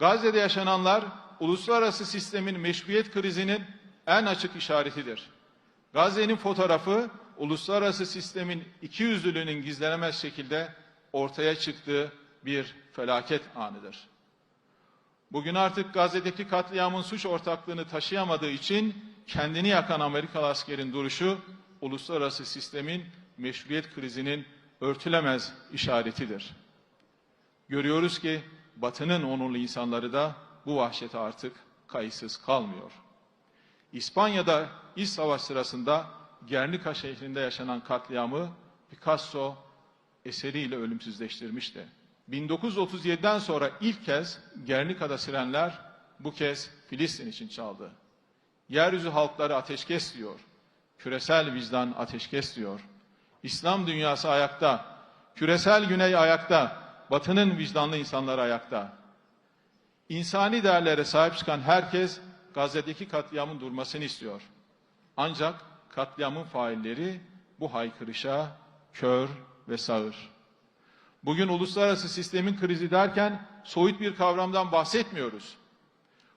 Gazze'de yaşananlar uluslararası sistemin meşruiyet krizinin en açık işaretidir. Gazze'nin fotoğrafı uluslararası sistemin ikiyüzlülüğünün gizlenemez şekilde ortaya çıktığı bir felaket anıdır. Bugün artık Gazze'deki katliamın suç ortaklığını taşıyamadığı için kendini yakan Amerikalı askerin duruşu uluslararası sistemin meşruiyet krizinin örtülemez işaretidir. Görüyoruz ki Batı'nın onurlu insanları da bu vahşete artık kayıtsız kalmıyor. İspanya'da iç savaş sırasında Guernica şehrinde yaşanan katliamı Picasso eseriyle ölümsüzleştirmişti. 1937'den sonra ilk kez Gernika'da sirenler bu kez Filistin için çaldı. Yeryüzü halkları ateşkes diyor. Küresel vicdan ateşkes diyor. İslam dünyası ayakta. Küresel güney ayakta. Batının vicdanlı insanları ayakta. İnsani değerlere sahip çıkan herkes Gazze'deki katliamın durmasını istiyor. Ancak katliamın failleri bu haykırışa kör ve sağır. Bugün uluslararası sistemin krizi derken soyut bir kavramdan bahsetmiyoruz.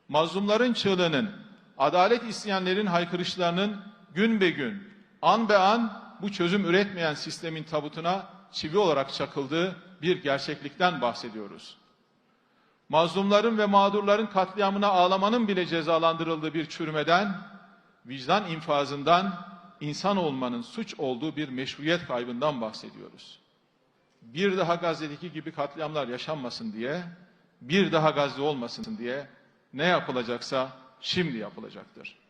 Mazlumların çığlığının, adalet isteyenlerin haykırışlarının gün be gün, an be an bu çözüm üretmeyen sistemin tabutuna çivi olarak çakıldığı bir gerçeklikten bahsediyoruz. Mazlumların ve mağdurların katliamına ağlamanın bile cezalandırıldığı bir çürümeden, vicdan infazından, insan olmanın suç olduğu bir meşruiyet kaybından bahsediyoruz. Bir daha Gazze'deki gibi katliamlar yaşanmasın diye, bir daha Gazze olmasın diye ne yapılacaksa şimdi yapılacaktır.